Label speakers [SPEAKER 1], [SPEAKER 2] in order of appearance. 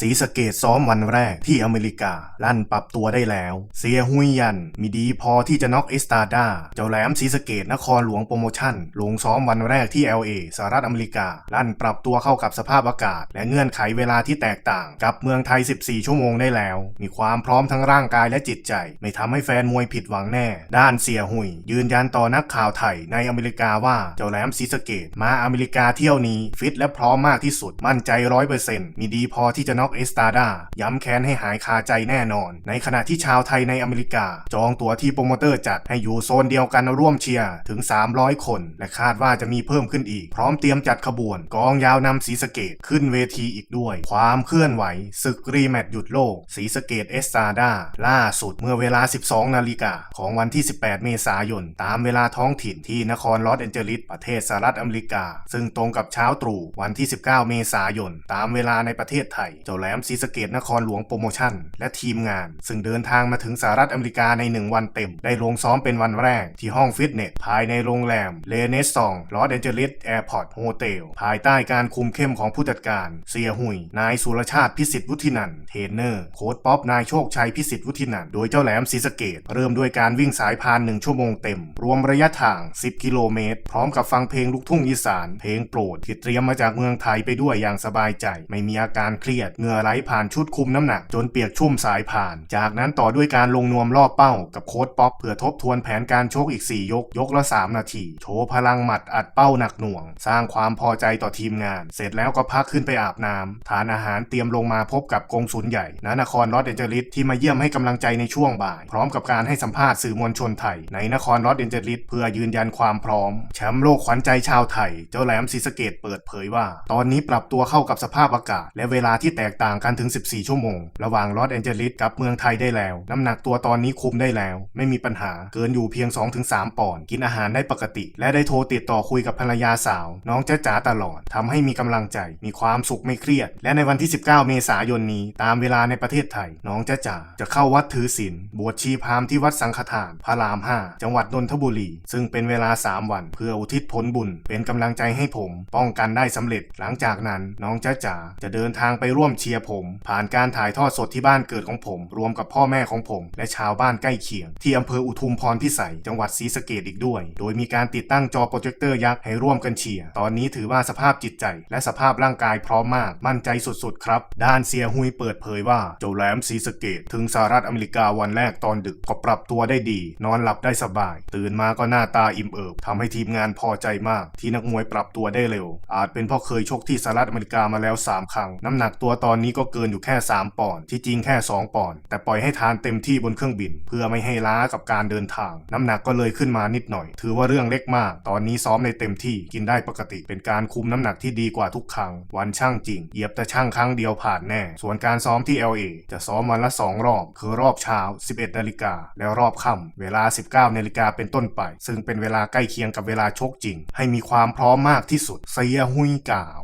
[SPEAKER 1] สีสเกตซ้อมวันแรกที่อเมริกา ลั่นปรับตัวได้แล้ว เสียหุยยัน มีดีพอที่จะน็อกเอสตาดาเจ้าแหลมสีสเกตนครหลวงโปรโมชั่น ลงซ้อมวันแรกที่ LA สหรัฐอเมริกา ลั่นปรับตัวเข้ากับสภาพอากาศ และเงื่อนไขเวลาที่แตกต่าง กับเมืองไทย 14 ชั่วโมงได้แล้ว มีความพร้อมทั้งร่างกายและจิตใจ ไม่ทำให้แฟนมวยผิดหวังแน่ ด้านเสียหุย ยืนยันต่อนักข่าวไทยในอเมริกาว่าเจ้าแหลมศรีสเกตมาอเมริกาเที่ยวนี้ฟิตและพร้อมมากที่สุดมั่นใจร้อยเปอร์เซ็นต์มีดีพอที่จะน็อกเอสตาดาย้ำแค้นให้หายคาใจแน่นอน ในขณะที่ชาวไทยในอเมริกา จองตั๋วที่โปรโมเตอร์จัดให้อยู่โซนเดียวกันร่วมเชียร์ถึง 300 คน และคาดว่าจะมีเพิ่มขึ้นอีก พร้อมเตรียมจัดขบวน กองยาวนำศรีสเกตขึ้นเวทีอีกด้วย ความเคลื่อนไหวศึกรีแมตช์หยุดโลกศรีสเกตเอสตาดาล่าสุดเมื่อเวลา 12 นาฬิกาของวันที่ 18 เมษายน ตามเวลาท้องถิ่นที่นครลอสแอนเจลิสประเทศสหรัฐอเมริกา ซึ่งตรงกับเช้าตรู่วันที่ 19 เมษายน ตามเวลาในประเทศไทยจแหลมศรีสะเกตนครหลวงโปรโมชั่น และทีมงาน ซึ่งเดินทางมาถึงสหรัฐอเมริกาใน 1 วันเต็ม ได้ลงซ้อมเป็นวันแรก ที่ห้องฟิตเนส ภายในโรงแรมเลเนสซองลอสแอนเจลิสแอร์พอร์ตโฮเทลภายใต้การคุมเข้มของผู้จัดการ เสียหุย นายสุรชาติพิสิทธิ์วุฒินันเทรนเนอร์โค้ชป๊อปนายโชคชัยพิสิทธิ์วุฒินันโดยเจ้าแหลมศรีสะเกตเริ่มด้วยการวิ่งสายพานหนึ่งชั่วโมงเต็ม รวมระยะทาง 10 กิโลเมตร พร้อมกับฟังเพลงลูกทุ่งอีสาน เพลงโปรดที่เตรียมมาจากเมืองไทยไปด้วยอย่างสบายใจ ไม่มีอาการเครียดเหงื่อไหลผ่านชุดคุมน้ำหนัก จนเปียกชุ่มสายผ่าน จากนั้นต่อด้วยการลงนวมรอบเป้ากับโค้ชป๊อปเพื่อทบทวนแผนการชกอีก 4 ยก ยกละ 3 นาที โชว์พลังหมัดอัดเป้าหนักหน่วง สร้างความพอใจต่อทีมงาน เสร็จแล้วก็พักขึ้นไปอาบน้ำทานอาหารเตรียมลงมาพบกับกงสุลใหญ่ณนครลอสแอนเจลิสที่มาเยี่ยมให้กำลังใจในช่วงบ่าย พร้อมกับการให้สัมภาษณ์สื่อมวลชนไทย ในนครลอสแอนเจลิสเพื่อยืนยันความพร้อม แชมป์โลกขวัญใจชาวไทย เจ้าแหลมศรีสะเกดเปิดเผยว่า ตอนนี้ปรับตัวเข้ากับสภาพอากาศ และเวลาที่แตกต่างกันถึง 14 ชั่วโมง ระหว่างลอสแอนเจลิสกับเมืองไทยได้แล้ว น้ำหนักตัวตอนนี้คุมได้แล้ว ไม่มีปัญหาเกินอยู่เพียง 2-3 ปอนด์กินอาหารได้ปกติ และได้โทรติดต่อคุยกับภรรยาสาว น้องจ๊ะจ๋าตลอดทำให้มีกำลังใจ มีความสุขไม่เครียด และในวันที่ 19 เมษายนนี้ ตามเวลาในประเทศไทย น้องจ๊ะจ๋าจะเข้าวัดถือศีลบวชชีพราหมณ์ที่วัดสังฆทานพระราม 5 จังหวัดนนทบุรี ซึ่งเป็นเวลา 3 วัน เพื่ออุทิศผลบุญ เป็นกำลังใจให้ผม ป้องกันได้สำเร็จ หลังจากนั้นน้องจ๊ะจ๋าจะเดินทางไปร่วมเชียร์ผม ผ่านการถ่ายทอดสดที่บ้านเกิดของผม รวมกับพ่อแม่ของผม และชาวบ้านใกล้เคียง ที่อำเภออุทุมพรพิสัย จังหวัดศรีสะเกดอีกด้วย โดยมีการติดตั้งจอโปรเจคเตอร์ยักษ์ให้ร่วมกันเชียร์ ตอนนี้ถือว่าสภาพจิตใจ และสภาพร่างกายพร้อมมาก มั่นใจสุดๆครับ ด้านเสียหุยเปิดเผยว่าเจ้าแหลมศรีสะเกดถึงสหรัฐอเมริกาวันแรกตอนดึกก็ปรับตัวได้ดี นอนหลับได้สบาย ตื่นมาก็หน้าตาอิ่มเอิบทำให้ทีมงานพอใจมาก ที่นักมวยปรับตัวได้เร็ว อาจเป็นเพราะเคยชกที่สหรัฐอเมริกามาแล้ว 3 ครั้ง น้ำหนักตัวตอนอนนี้ก็เกินอยู่แค่ 3 ปอนด์ที่จริงแค่ 2 ปอนด์แต่ปล่อยให้ทานเต็มที่บนเครื่องบิน เพื่อไม่ให้ล้ากับการเดินทาง น้ำหนักก็เลยขึ้นมานิดหน่อย ถือว่าเรื่องเล็กมาก ตอนนี้ซ้อมในเต็มที่กินได้ปกติ เป็นการคุมน้ำหนักที่ดีกว่าทุกครั้ง วันช่างจริงเหยียบแต่ช่างครั้งเดียวผ่านแน่ ส่วนการซ้อมที่ LA จะซ้อมวันละ 2 รอบ คือรอบเช้า 11นาฬิกาแล้วรอบค่ำเวลา 19นาฬิกาเป็นต้นไป ซึ่งเป็นเวลาใกล้เคียงกับเวลาชกจริง ให้มีความพร้อมมากที่สุดเสียหุยกล่าว